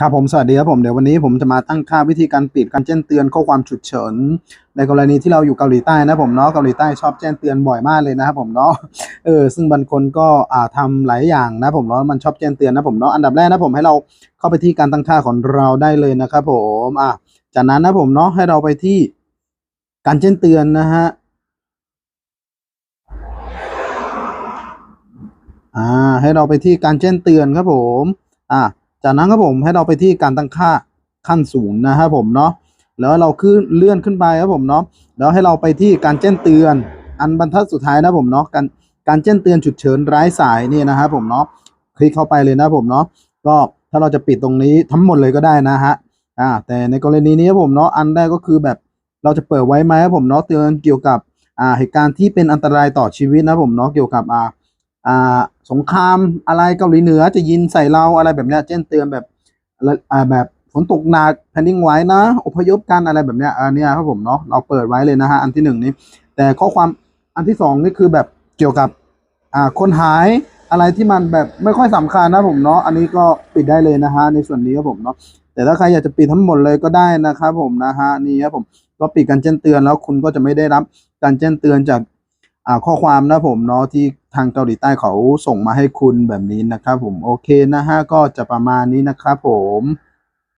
ครับผมสวัสดีครับผมเดี๋ยววันนี้ผมจะมาตั้งค่าวิธีการปิดการแจ้งเตือนข้อความฉุกเฉินในกรณีที่เราอยู่เกาหลีใต้นะผมเนาะเกาหลีใต้ชอบแจ้งเตือนบ่อยมากเลยนะครับผมเนาะเออซึ่งบางคนก็อ่าทำหลายอย่างนะผมเนาะมันชอบแจ้งเตือนนะผมเนาะอันดับแรกนะผมให้เราเข้าไปที่การตั้งค่าของเราได้เลยนะครับผมอะจากนั้นนะผมเนาะให้เราไปที่การแจ้งเตือนนะฮะอ่าให้เราไปที่การแจ้งเตือนครับผมอ่า จากนั้นครับผมให้เราไปที่การตั้งค่าขั้นสูงนะครับผมเนาะแล้วเราขึ้นเลื่อนขึ้นไปครับผมเนาะแล้วให้เราไปที่การแจ้งเตือน อันบรรทัดสุดท้ายนะผมเนาะการการแจ้งเตือนฉุกเฉินไร้สายนี่นะครับผมเนาะคลิกเข้าไปเลยนะผมเนาะก็ถ้าเราจะปิดตรงนี้ทั้งหมดเลยก็ได้นะฮะอ่าแต่ในกรณีนี้ครับผมเนาะอันแรกก็คือแบบเราจะเปิดไว้ไหมครับผมเนาะเตือนเกี่ยวกับอ่าเหตุการณ์ที่เป็นอันตรายต่อชีวิตนะผมเนาะเกี่ยวกับอ่าอ่า สงครามอะไรเกาหลีเหนือจะยิงใส่เราอะไรแบบเนี้ยแจ้งเตือนแบบอ่าแบบฝนตกหนักแผ่นดินไหวนะ อพยพกันอะไรแบบเนี้ยอันเนี้ยครับผมเนาะเราเปิดไว้เลยนะฮะอันที่หนึ่งนี้ แต่ข้อความอันที่สองนี่คือแบบเกี่ยวกับอ่าคนหายอะไรที่มันแบบไม่ค่อยสำคัญนะผมเนาะอันนี้ก็ปิดได้เลยนะฮะในส่วนนี้ครับผมเนาะแต่ถ้าใครอยากจะปิดทั้งหมดเลยก็ได้นะครับผมนะฮะนี่ครับผมก็ปิดการแจ้งเตือนแล้วคุณก็จะไม่ได้รับการแจ้งเตือนจากอ่าข้อความนะผมเนาะที่ ทางเกาหลีใต้เขาส่งมาให้คุณแบบนี้นะครับผมโอเคนะฮะก็จะประมาณนี้นะครับผม